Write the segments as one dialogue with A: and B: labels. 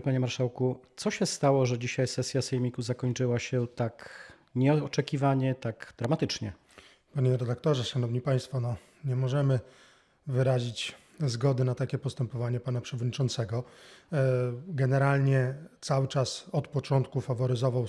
A: dobry, panie marszałku. Co się stało, że dzisiaj sesja Sejmiku zakończyła się tak nieoczekiwanie, tak dramatycznie?
B: Panie redaktorze, szanowni państwo, no, nie możemy wyrazić zgody na takie postępowanie pana przewodniczącego. E, Generalnie cały czas od początku faworyzował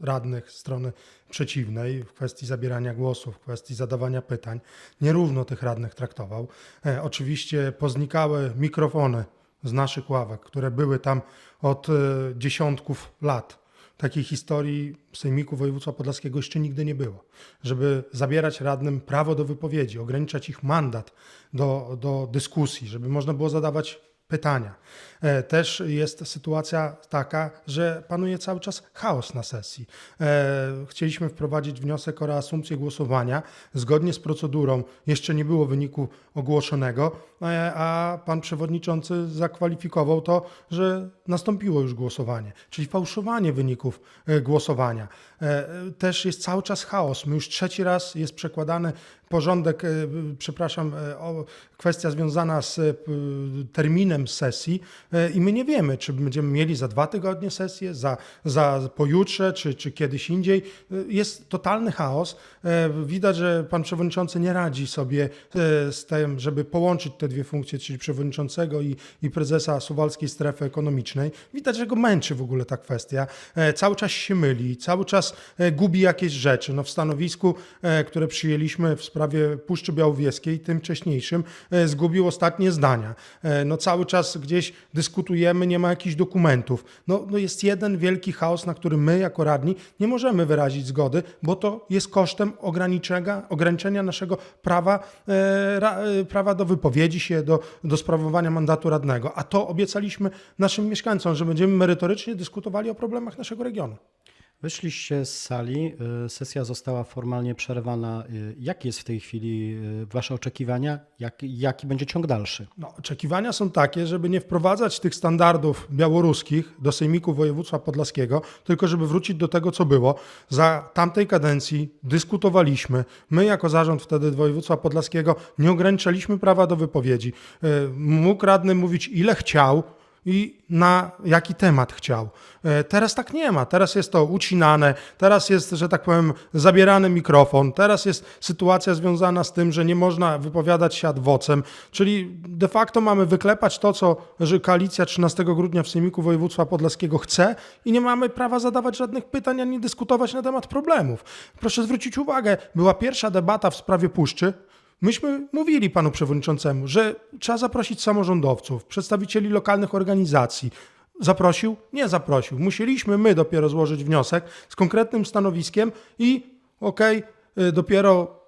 B: radnych strony przeciwnej w kwestii zabierania głosu, w kwestii zadawania pytań. Nierówno tych radnych traktował. E, Oczywiście poznikały mikrofony z naszych ławek, które były tam od e, dziesiątków lat. Takiej historii Sejmiku Województwa Podlaskiego jeszcze nigdy nie było. Żeby zabierać radnym prawo do wypowiedzi, ograniczać ich mandat do, do dyskusji, żeby można było zadawać pytania. E, Też jest sytuacja taka, że panuje cały czas chaos na sesji. E, Chcieliśmy wprowadzić wniosek o reasumpcję głosowania. Zgodnie z procedurą jeszcze nie było wyniku ogłoszonego, e, a pan przewodniczący zakwalifikował to, że nastąpiło już głosowanie, czyli fałszowanie wyników głosowania. Też jest cały czas chaos. My już trzeci raz jest przekładany porządek, e, przepraszam, e, kwestia związana z e, terminem sesji i my nie wiemy, czy będziemy mieli za dwa tygodnie sesję, za, za pojutrze, czy, czy kiedyś indziej. Jest totalny chaos. Widać, że pan przewodniczący nie radzi sobie z tym, żeby połączyć te dwie funkcje, czyli przewodniczącego i, i prezesa Suwalskiej Strefy Ekonomicznej. Widać, że go męczy w ogóle ta kwestia. Cały czas się myli, cały czas gubi jakieś rzeczy. No w stanowisku, które przyjęliśmy w sprawie Puszczy Białowieskiej, tym wcześniejszym, e, zgubił ostatnie zdania. E, No cały czas gdzieś dyskutujemy, nie ma jakichś dokumentów. No, no jest jeden wielki chaos, na który my jako radni nie możemy wyrazić zgody, bo to jest kosztem ograniczenia, ograniczenia naszego prawa, e, ra, prawa do wypowiedzi się, do, do sprawowania mandatu radnego. A to obiecaliśmy naszym mieszkańcom, że będziemy merytorycznie dyskutowali o problemach naszego regionu.
A: Wyszliście z sali, y, sesja została formalnie przerwana. Y, Jakie jest w tej chwili y, wasze oczekiwania? Jak, jaki będzie ciąg dalszy?
B: No, oczekiwania są takie, żeby nie wprowadzać tych standardów białoruskich do Sejmiku Województwa Podlaskiego, tylko żeby wrócić do tego, co było. Za tamtej kadencji dyskutowaliśmy. My, jako zarząd wtedy Województwa Podlaskiego, nie ograniczaliśmy prawa do wypowiedzi. Mógł radny mówić, ile chciał i na jaki temat chciał. E, Teraz tak nie ma. Teraz jest to ucinane, teraz jest, że tak powiem, zabierany mikrofon, teraz jest sytuacja związana z tym, że nie można wypowiadać się ad vocem, czyli de facto mamy wyklepać to, co koalicja 13 grudnia w Sejmiku Województwa Podlaskiego chce i nie mamy prawa zadawać żadnych pytań ani dyskutować na temat problemów. Proszę zwrócić uwagę, była pierwsza debata w sprawie puszczy, Myśmy mówili panu przewodniczącemu, że trzeba zaprosić samorządowców, przedstawicieli lokalnych organizacji. Zaprosił? Nie zaprosił. Musieliśmy my dopiero złożyć wniosek z konkretnym stanowiskiem i okej, y, dopiero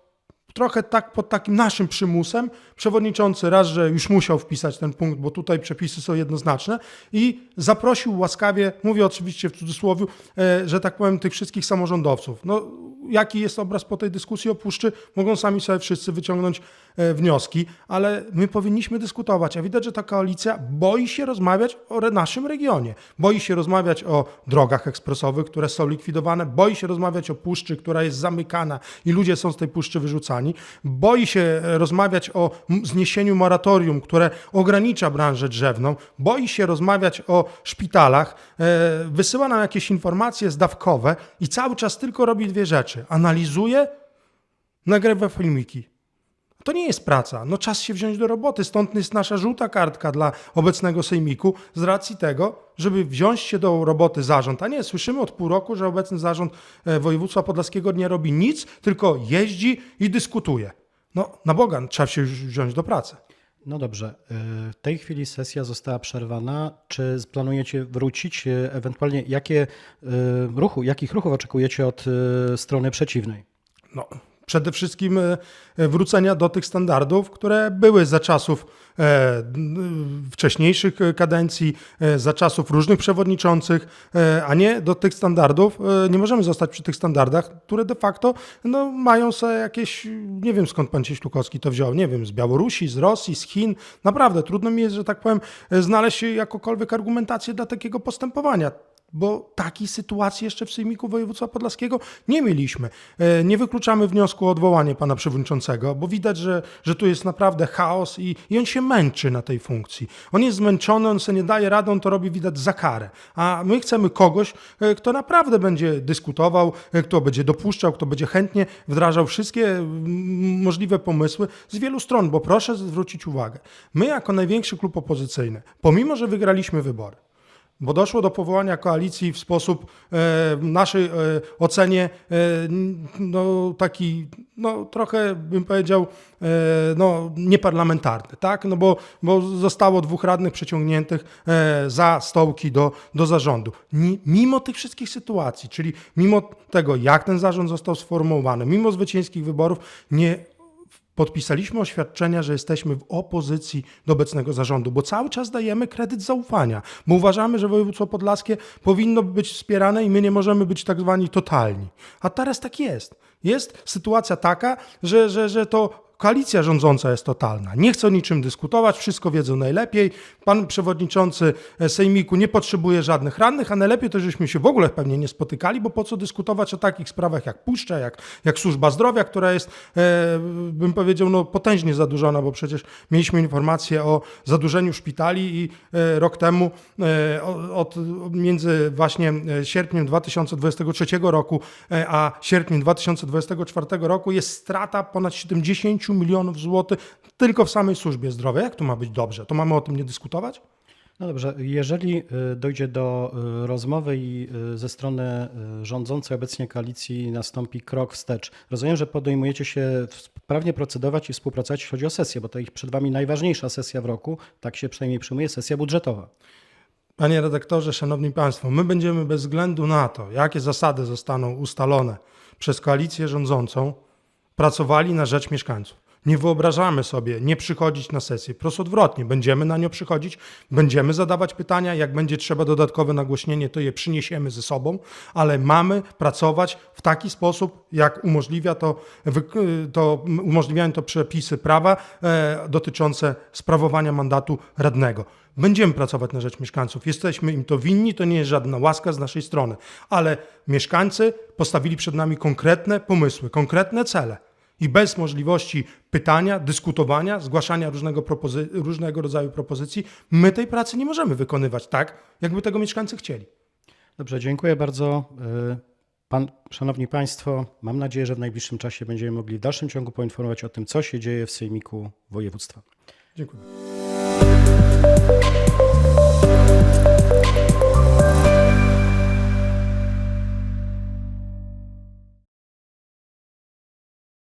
B: trochę tak pod takim naszym przymusem. Przewodniczący raz, że już musiał wpisać ten punkt, bo tutaj przepisy są jednoznaczne i zaprosił łaskawie, mówię oczywiście w cudzysłowie, e, że tak powiem, tych wszystkich samorządowców. No, jaki jest obraz po tej dyskusji o puszczy, mogą sami sobie wszyscy wyciągnąć e, wnioski, ale my powinniśmy dyskutować, a widać, że ta koalicja boi się rozmawiać o naszym regionie, boi się rozmawiać o drogach ekspresowych, które są likwidowane, boi się rozmawiać o puszczy, która jest zamykana i ludzie są z tej puszczy wyrzucani, boi się rozmawiać o zniesieniu moratorium, które ogranicza branżę drzewną, boi się rozmawiać o szpitalach, e, wysyła nam jakieś informacje zdawkowe i cały czas tylko robi dwie rzeczy. Analizuje, nagrywa filmiki. To nie jest praca. No czas się wziąć do roboty. Stąd jest nasza żółta kartka dla obecnego sejmiku z racji tego, żeby wziąć się do roboty zarząd. A nie, słyszymy od pół roku, że obecny zarząd e, województwa podlaskiego nie robi nic, tylko jeździ i dyskutuje. No na Boga, trzeba się już wziąć do pracy.
A: No dobrze, y, w tej chwili sesja została przerwana. Czy planujecie wrócić? Y, Ewentualnie jakie ruchu, jakich ruchów oczekujecie od strony przeciwnej?
B: No, przede wszystkim e, e, wrócenia do tych standardów, które były za czasów e, wcześniejszych kadencji, za czasów różnych przewodniczących, a nie do tych standardów. Nie możemy zostać przy tych standardach, które de facto no, mają sobie jakieś, nie wiem skąd pan Cieślukowski to wziął, nie wiem, z Białorusi, z Rosji, z Chin. Naprawdę trudno mi jest, że tak powiem, znaleźć jakokolwiek argumentację dla takiego postępowania bo takiej sytuacji jeszcze w Sejmiku Województwa Podlaskiego nie mieliśmy. E, Nie wykluczamy wniosku o odwołanie pana przewodniczącego, bo widać, że, że tu jest naprawdę chaos i, i on się męczy na tej funkcji. On jest zmęczony, on sobie nie daje rady, on to robi widać za karę. A my chcemy kogoś, e, kto naprawdę będzie dyskutował, e, kto będzie dopuszczał, kto będzie chętnie wdrażał wszystkie możliwe pomysły z wielu stron, bo proszę zwrócić uwagę, my jako największy klub opozycyjny, pomimo, że wygraliśmy wybory, bo doszło do powołania koalicji w sposób e, naszej e, ocenie e, no, taki no, trochę bym powiedział e, no, nieparlamentarny, tak? No bo, bo zostało dwóch radnych przeciągniętych e, za stołki do, do zarządu. Ni, mimo tych wszystkich sytuacji, czyli mimo tego, jak ten zarząd został sformułowany, mimo zwycięskich wyborów, nie podpisaliśmy oświadczenia, że jesteśmy w opozycji do obecnego zarządu, bo cały czas dajemy kredyt zaufania, bo uważamy, że województwo podlaskie powinno być wspierane i my nie możemy być tak zwani totalni. A teraz tak jest. Jest sytuacja taka, że, że, że to koalicja rządząca jest totalna. Nie chce o niczym dyskutować, wszystko wiedzą najlepiej. Pan przewodniczący Sejmiku nie potrzebuje żadnych radnych, a najlepiej to, żeśmy się w ogóle pewnie nie spotykali, bo po co dyskutować o takich sprawach jak puszcza, jak, jak służba zdrowia, która jest, e, bym powiedział, no, potężnie zadłużona, bo przecież mieliśmy informację o zadłużeniu szpitali i e, rok temu e, od, między właśnie e, sierpniem 2023 roku e, a sierpniem 2024 roku jest strata ponad 70 milionów złotych tylko w samej służbie zdrowia. Jak to ma być dobrze? To mamy o tym nie dyskutować?
A: No dobrze, jeżeli y, dojdzie do y, rozmowy i y, ze strony rządzącej obecnie koalicji nastąpi krok wstecz, rozumiem, że podejmujecie się sprawnie procedować i współpracować, jeśli chodzi o sesję, bo to ich przed Wami najważniejsza sesja w roku, tak się przynajmniej przyjmuje, sesja budżetowa.
B: Panie redaktorze, szanowni państwo, my będziemy bez względu na to, jakie zasady zostaną ustalone przez koalicję rządzącą, pracowali na rzecz mieszkańców. Nie wyobrażamy sobie nie przychodzić na sesję. Prosto odwrotnie, będziemy na nią przychodzić, będziemy zadawać pytania. Jak będzie trzeba dodatkowe nagłośnienie, to je przyniesiemy ze sobą, ale mamy pracować w taki sposób, jak umożliwia to, to umożliwiają to przepisy prawa e, dotyczące sprawowania mandatu radnego. Będziemy pracować na rzecz mieszkańców. Jesteśmy im to winni, to nie jest żadna łaska z naszej strony, ale mieszkańcy postawili przed nami konkretne pomysły, konkretne cele. I bez możliwości pytania, dyskutowania, zgłaszania różnego, propozy- różnego rodzaju propozycji, my tej pracy nie możemy wykonywać tak, jakby tego mieszkańcy chcieli.
A: Dobrze, dziękuję bardzo. Y, Pan, szanowni Państwo, mam nadzieję, że w najbliższym czasie będziemy mogli w dalszym ciągu poinformować o tym, co się dzieje w Sejmiku Województwa.
B: Dziękuję.